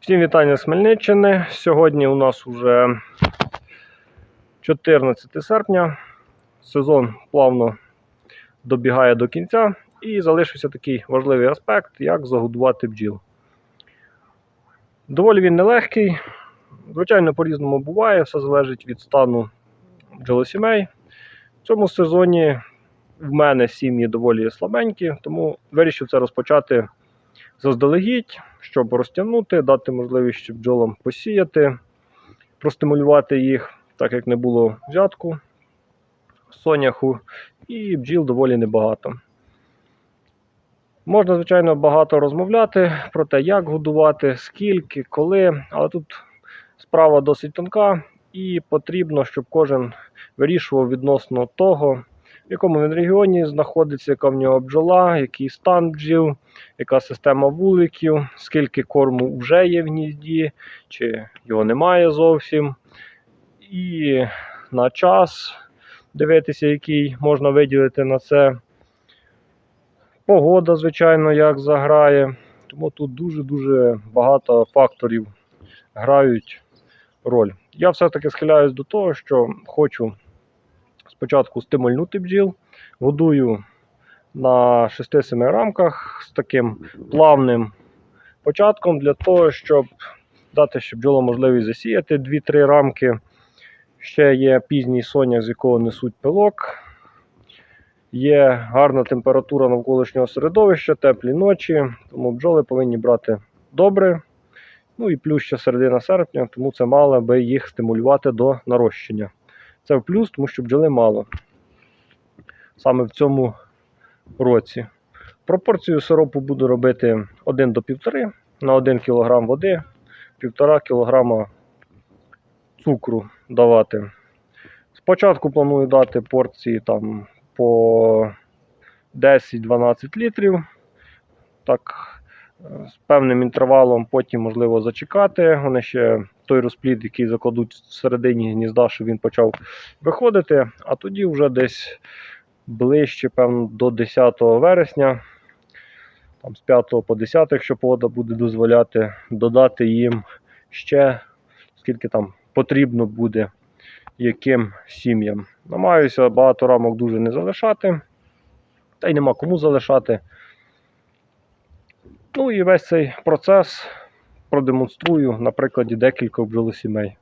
Всім вітання з Хмельниччини. Сьогодні у нас уже 14 серпня. Сезон плавно добігає до кінця і залишився такий важливий аспект, як загодувати бджіл. Доволі він нелегкий. Звичайно, по-різному буває, все залежить від стану бджолосімей. В цьому сезоні в мене сім'ї доволі слабенькі, тому вирішив це розпочати заздалегідь, щоб розтягнути, дати можливість ще бджолам посіяти, простимулювати їх, так як не було взятку соняху, і бджіл доволі небагато. Можна, звичайно, багато розмовляти про те, як годувати, скільки, коли, але тут справа досить тонка, і потрібно, щоб кожен вирішував відносно того, в якому він регіоні знаходиться, яка в нього бджола, який стан бджіл, яка система вуликів, скільки корму вже є в гнізді, чи його немає зовсім. І на час дивитися, який можна виділити на це. Погода, звичайно, як заграє. Тому тут дуже-дуже багато факторів грають роль. Я все-таки схиляюсь до того, що хочу спочатку стимульнути бджіл, годую на 6-7 рамках з таким плавним початком для того, щоб дати ще бджолам можливість засіяти 2-3 рамки. Ще є пізній соняк, з якого несуть пилок. Є гарна температура навколишнього середовища, теплі ночі, тому бджоли повинні брати добре. Ну і плюс ще середина серпня, тому це мало би їх стимулювати до нарощення. Це в плюс, тому що бджоли мало. Саме в цьому році. Пропорцію сиропу буду робити 1 до 1,5 на 1 кг води, 1,5 кг цукру давати. Спочатку планую дати порції там по 10-12 літрів. Так, з певним інтервалом, потім можливо зачекати. Вони ще той розплід, який закладуть всередині гнізда, щоб він почав виходити, а тоді вже десь ближче, певно, до 10 вересня, там з 5 по 10, якщо погода буде дозволяти, додати їм ще скільки там потрібно буде яким сім'ям. Намагаюся багато рамок дуже не залишати, та й нема кому залишати. Ну і весь цей процес продемонструю на прикладі декількох бджолосімей.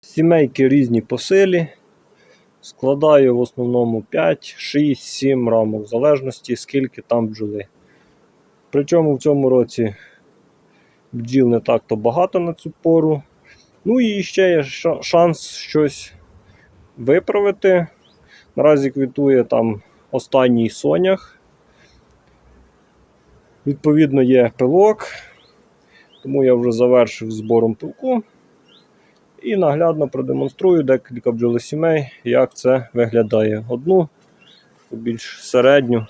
Сімейки різні по силі. Складаю в основному 5, 6, 7 рамок, в залежності скільки там бджоли. Причому в цьому році бджіл не так-то багато на цю пору. Ну і ще є шанс щось виправити. Наразі квітує там останній сонях. Відповідно, є пилок, тому я вже завершив збором пилку. І наглядно продемонструю декілька бджолосімей, як це виглядає. Одну більш середню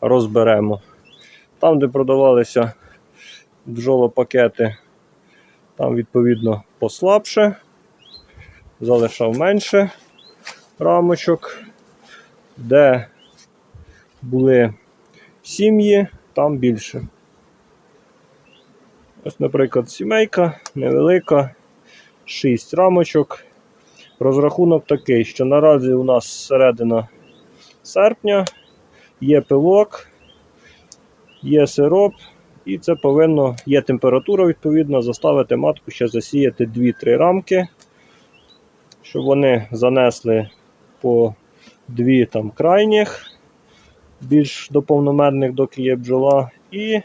розберемо. Там, де продавалися бджолопакети, там відповідно послабше, залишав менше рамочок. Де були сім'ї, там більше. Ось, наприклад, сімейка невелика. 6 рамочок. Розрахунок такий, що наразі у нас середина серпня, є пилок, є сироп, і це повинно, є температура, відповідно, заставити матку ще засіяти 2-3 рамки, щоб вони занесли по 2 там крайніх, більш до повномерних, доки є бджола, і,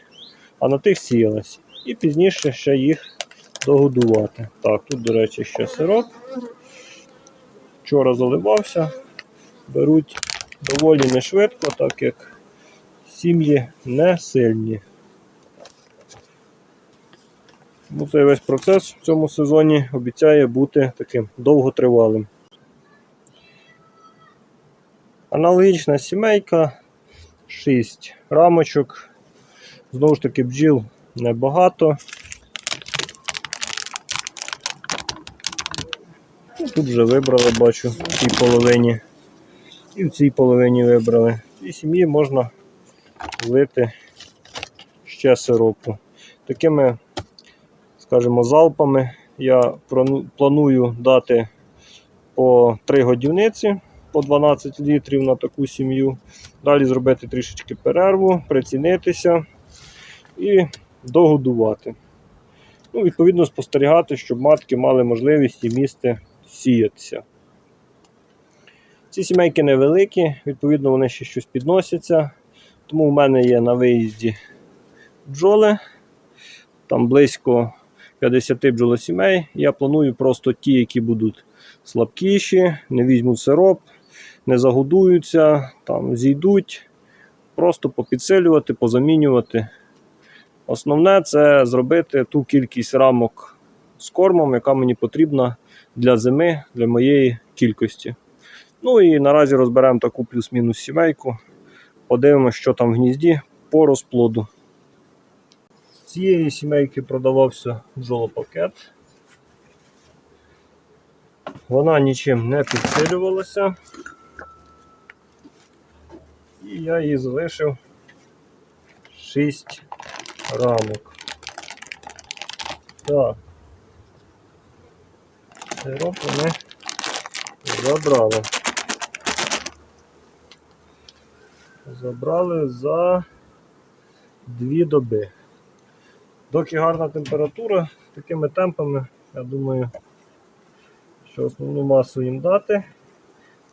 а на тих сіялась. І пізніше ще їх догодувати. Так, тут, до речі, ще сироп. Вчора заливався. Беруть доволі не швидко, так як сім'ї не сильні. Ну, цей весь процес в цьому сезоні обіцяє бути таким довготривалим. Аналогічна сімейка 6 рамочок. Знову ж таки, бджіл небагато. Тут вже вибрали, бачу, в цій половині. І в цій половині вибрали. Цій сім'ї можна влити ще сиропу. Такими, скажімо, залпами я планую дати по 3 годівниці по 12 літрів на таку сім'ю. Далі зробити трішечки перерву, прицінитися і догодувати. Ну, відповідно, спостерігати, щоб матки мали можливість і місце сіятися. Ці сімейки невеликі, відповідно, вони ще щось підносяться. Тому в мене є на виїзді бджоли. Там близько 50 бджолосімей. Я планую просто ті, які будуть слабкіші, не візьмуть сироп, не загодуються, там зійдуть. Просто попідсилювати, позамінювати. Основне це зробити ту кількість рамок з кормом, яка мені потрібна для зими, для моєї кількості. Ну і наразі розберемо таку плюс-мінус сімейку. Подивимося, що там в гнізді по розплоду. З цієї сімейки продавався бджолопакет. Вона нічим не підсилювалася. І я її залишив 6 рамок. Так. Сироп вони забрали. Забрали за дві доби. Доки гарна температура, такими темпами, я думаю, що основну масу їм дати,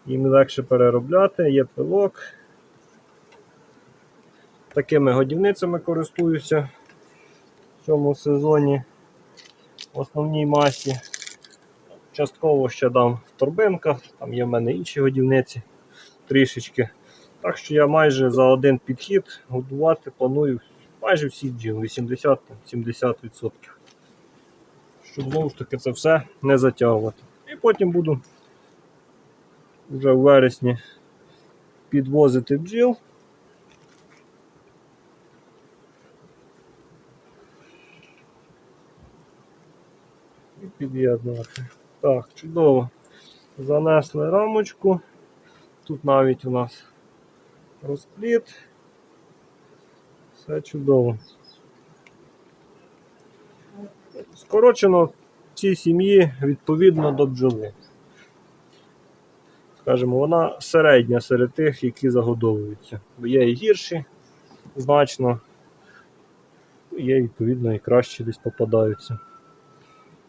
їм легше переробляти, є пилок. Такими годівницями користуюся в цьому сезоні в основній масі. Частково ще дам в торбинках, там є в мене інші годівниці трішечки. Так що я майже за один підхід годувати планую майже всі бджіл, 80-70%. Щоб знову ж таки це все не затягувати. І потім буду вже в вересні підвозити бджіл. І під'єднувати. Так, чудово. Занесли рамочку. Тут навіть у нас розпліт. Все чудово. Скорочено цій сім'ї відповідно до бджоли. Скажімо, вона середня серед тих, які загодовуються. Бо є і гірші значно, є відповідно і кращі десь попадаються.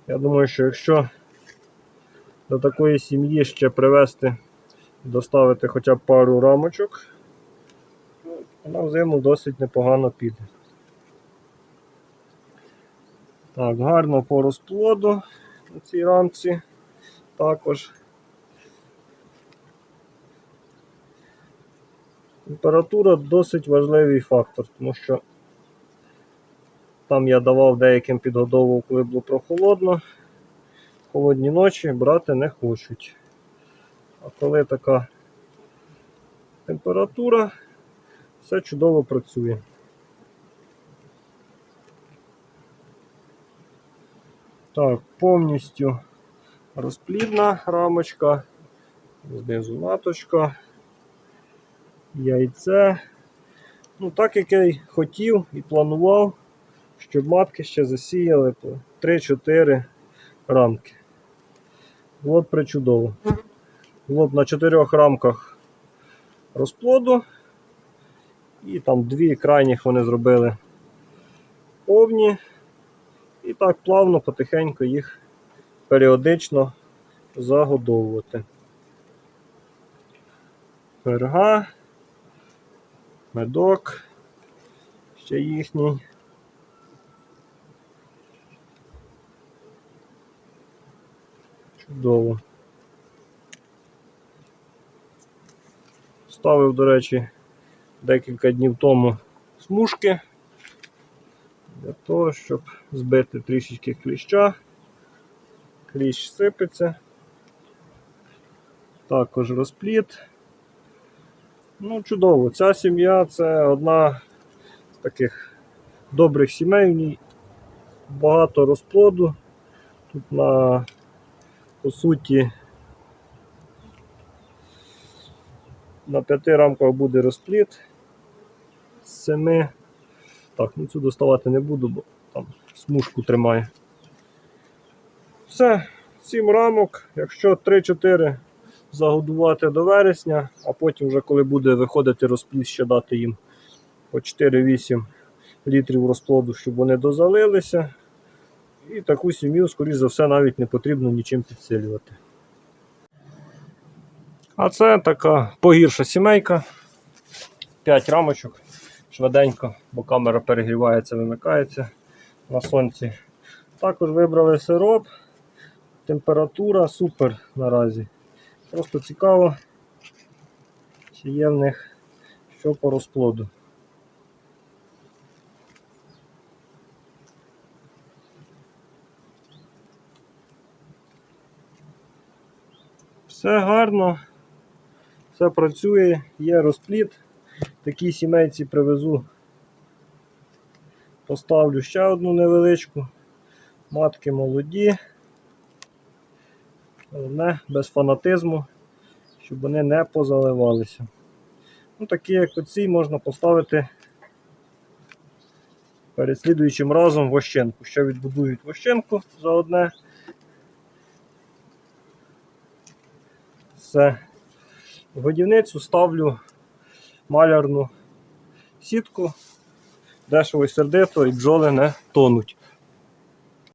Я думаю, що якщо до такої сім'ї ще привезти, доставити хоча б пару рамочок, вона взиму досить непогано піде. Так, гарно по розплоду на цій рамці також. Температура досить важливий фактор, тому що там я давав деяким підгодовував, коли було прохолодно. Холодні ночі брати не хочуть. А коли така температура, все чудово працює. Так, повністю розплідна рамочка, знизу маточка, яйце. Ну, так як я й хотів і планував, щоб матки ще засіяли по 3-4 рамки. Б причудово. Було на 4 рамках розплоду. І там дві крайніх вони зробили повні. І так плавно, потихеньку їх періодично загодовувати. Перга, медок, ще їхній. Чудово. Ставив, до речі, декілька днів тому смужки для того, щоб збити трішечки кліща. Кліщ сипеться. Також розпліт. Ну, чудово. Ця сім'я це одна з таких добрих сімей. В ній багато розплоду. Тут на по суті на п'яти рамках буде розплід з семи. Так, ну цю доставати не буду, бо там смужку тримає. Все, 7 рамок. Якщо 3-4 загодувати до вересня, а потім, вже коли буде виходити розплід, ще дати їм по 4-8 літрів розплоду, щоб вони дозалилися. І таку сім'ю, скоріш за все, навіть не потрібно нічим підсилювати. А це така погірша сімейка. 5 рамочок. Швиденько, бо камера перегрівається, вимикається на сонці. Також вибрали сироп. Температура супер наразі. Просто цікаво, чи є в них що по розплоду. Все гарно, все працює, є розплід. Такій сімейці привезу, поставлю ще одну невеличку. Матки молоді. Головне, без фанатизму, щоб вони не позаливалися. Ну, такі, як оці, можна поставити перед слідуючим разом вощенку. Ще відбудують вощенку за одне. Все. Годівницю ставлю малярну сітку, дешево і сердито, і бджоли не тонуть.